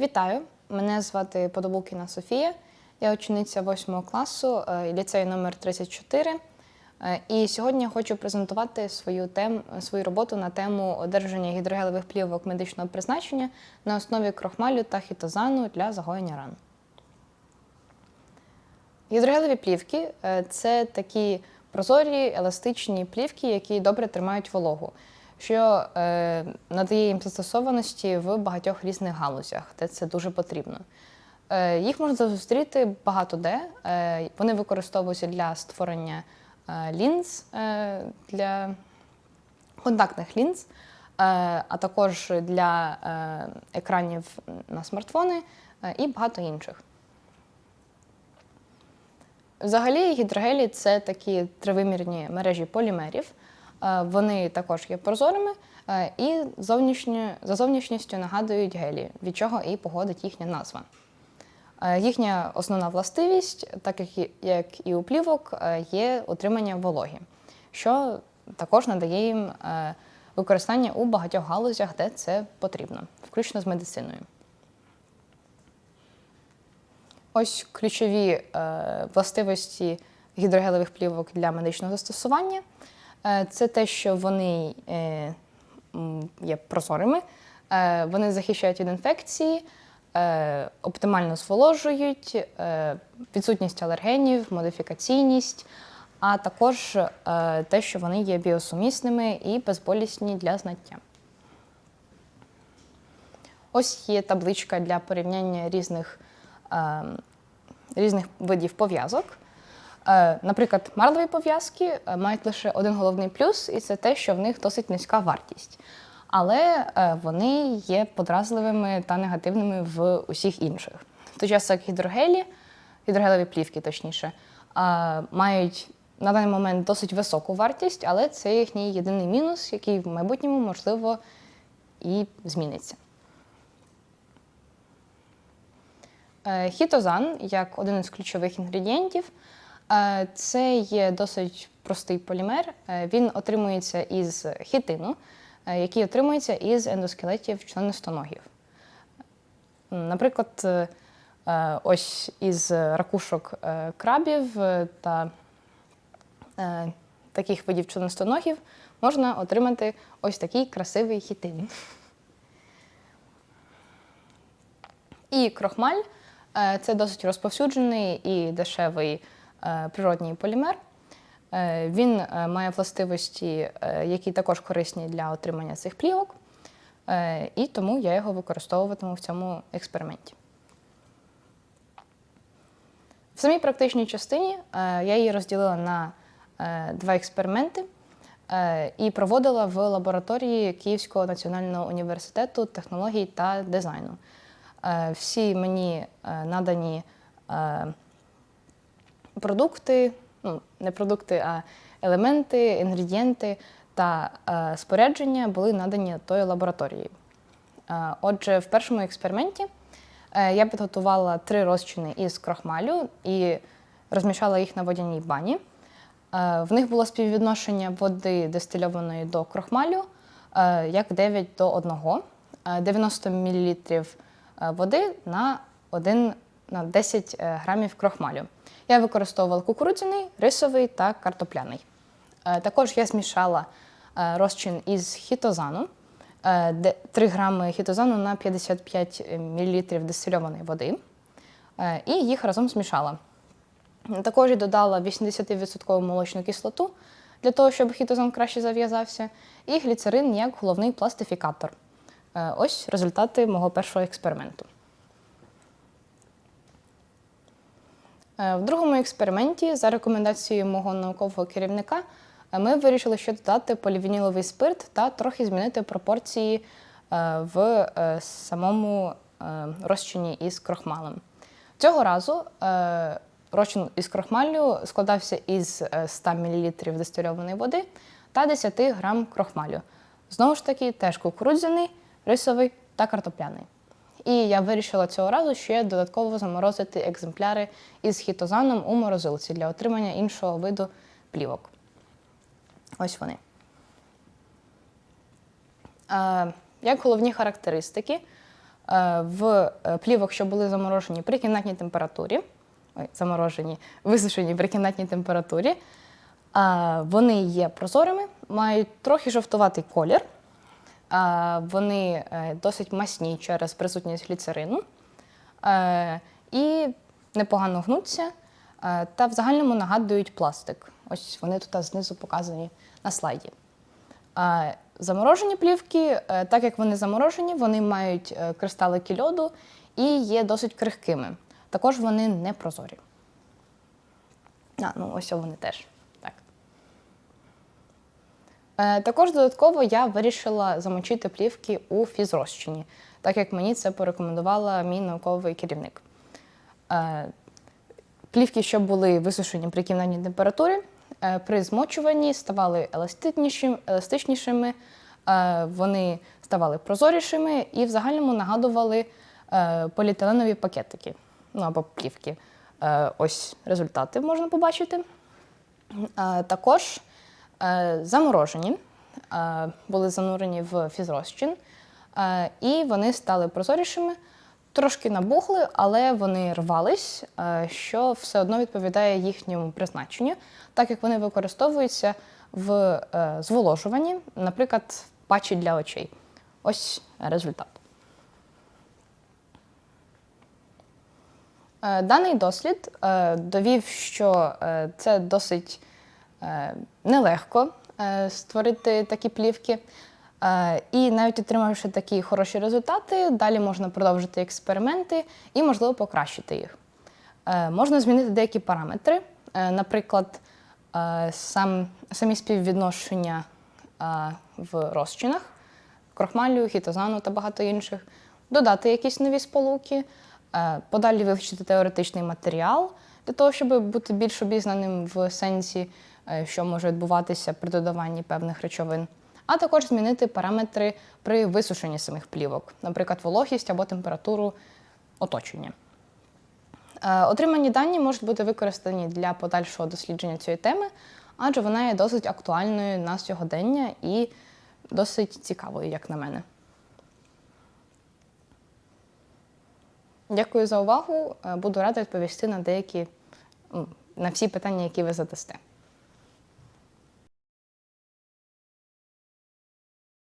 Вітаю! Мене звати Подобулкіна Софія. Я учениця 8 класу е, ліцею номер 34. Е, І сьогодні я хочу презентувати свою, тем, свою роботу на тему одержання гідрогелевих плівок медичного призначення на основі крохмалю та хітозану для загоєння ран. Гідрогелеві плівки е, це такі прозорі, еластичні плівки, які добре тримають вологу, що е, надає їм застосованості в багатьох різних галузях, де це дуже потрібно. Е, Їх можна зустріти багато де. Е, Вони використовуються для створення е, лінз, е, для контактних лінз, е, а також для е, екранів на смартфони е, і багато інших. Взагалі, гідрогелі це такі тривимірні мережі полімерів. Е, Вони також є прозорими е, і зовнішньо, за зовнішністю нагадують гелі, від чого і походить їхня назва. Е, Їхня основна властивість, так як і- у плівок, є утримання вологі, що також надає їм використання у багатьох галузях, де це потрібно, включно з медициною. Ось ключові властивості гідрогелевих плівок для медичного застосування. Е, це те, що вони е, є прозорими, е, вони захищають від інфекції, оптимально зволожують, відсутність алергенів, модифікаційність, а також те, що вони є біосумісними і безболісні для знаття. Ось є табличка для порівняння різних, е, різних видів пов'язок. Е, наприклад, марлові пов'язки е, мають лише один головний плюс, і це те, що в них досить низька вартість. Але е, вони є подразливими та негативними в усіх інших. В той час як гідрогелі, гідрогелеві плівки, точніше, мають на даний момент досить високу вартість, але це їхній єдиний мінус, який в майбутньому, можливо, і зміниться. Хітозан, як один із ключових інгредієнтів, це є досить простий полімер. Е, Він отримується із хітину, е, який отримується із ендоскелетів членистоногів. Наприклад, е, е, ось із ракушок е, крабів е, та е, таких видів членистоногів можна отримати ось такий красивий хітин. І крохмаль е, це досить розповсюджений і дешевий е, природній полімер. Е, Він е, має властивості, е, які також корисні для отримання цих плівок, е, і тому я його використовуватиму в цьому експерименті. В самій практичній частині е, я її розділила на е, два експерименти е, і проводила в лабораторії Київського національного університету технологій та дизайну. Е, Всі мені е, надані е, продукти, ну, не продукти, а елементи, інгредієнти та е, спорядження були надані тою лабораторією. Е, Отже, в першому експерименті е, я підготувала три розчини із крохмалю і розмішала їх на водяній бані. Е, В них було співвідношення води дистильованої до крохмалю е, як 9 до 1. Е, 90 мл води на 1 на 10 е, грамів крохмалю. Я використовувала кукурудзяний, рисовий та картопляний. Е, Також я змішала е, розчин із хітозану, е, 3 грами хітозану на 55 мл дистильованої води, е, і їх разом змішала. Також я додала 80% молочну кислоту для того, щоб хітозан краще зав'язався, і гліцерин як головний пластифікатор. Е, Ось результати мого першого експерименту. В другому експерименті, за рекомендацією мого наукового керівника, е, ми вирішили ще додати полівініловий спирт та трохи змінити пропорції е, в е, самому е, розчині із крохмалем. Цього разу е, розчин із крохмалю складався із е, 100 мл дистильованої води та 10 грам крохмалю. Знову ж таки, теж кукурудзяний, рисовий та картопляний. І я вирішила цього разу ще додатково заморозити екземпляри із хітозаном у морозилці для отримання іншого виду плівок. Ось вони. Е, Як головні характеристики, е, в е, плівок, що були заморожені при кімнатній температурі, ой, заморожені, висушені при кімнатній температурі, вони є прозорими, мають трохи жовтуватий колір. Вони е, досить масні через присутність гліцерину е, і непогано гнуться, е, та в загальному нагадують пластик. Ось вони тут знизу показані на слайді. Заморожені плівки, так як вони заморожені, вони мають кристалики льоду і є досить крихкими. Також вони не прозорі. А, ну ось вони теж. Е, Також додатково я вирішила замочити плівки у фізрозчині, так як мені це порекомендувала мій науковий керівник. Е, Плівки, що були висушені при кімнатній температурі, е, при змочуванні ставали еластичнішими, вони ставали прозорішими і в загальному нагадували поліетиленові пакетики ну або плівки. Ось результати можна побачити. Також заморожені, е, були занурені в фізрозчин, е, і вони стали прозорішими, трошки набухли, але вони рвались, е, що все одно відповідає їхньому призначенню, так як вони використовуються в е, зволожуванні, наприклад, патчі для очей. Ось результат. Е, Даний дослід е, довів, що е, це досить е, нелегко е, створити такі плівки. Е, І навіть отримавши такі хороші результати, далі можна продовжити експерименти і, можливо, покращити їх. Е, Можна змінити деякі параметри, Е, наприклад, е, сам, самі співвідношення е, в розчинах, крохмалю, хітозану та багато інших, додати якісь нові сполуки, е, подалі вивчити теоретичний матеріал для того, щоб бути більш обізнаним в сенсі, е, що може відбуватися при додаванні певних речовин, а також змінити параметри при висушенні самих плівок, наприклад, вологість або температуру оточення. Е, Отримані дані можуть бути використані для подальшого дослідження цієї теми, адже вона є досить актуальною на сьогодення і досить цікавою, як на мене. Дякую за увагу. Е, Буду рада відповісти на деякі на всі питання, які ви задасте.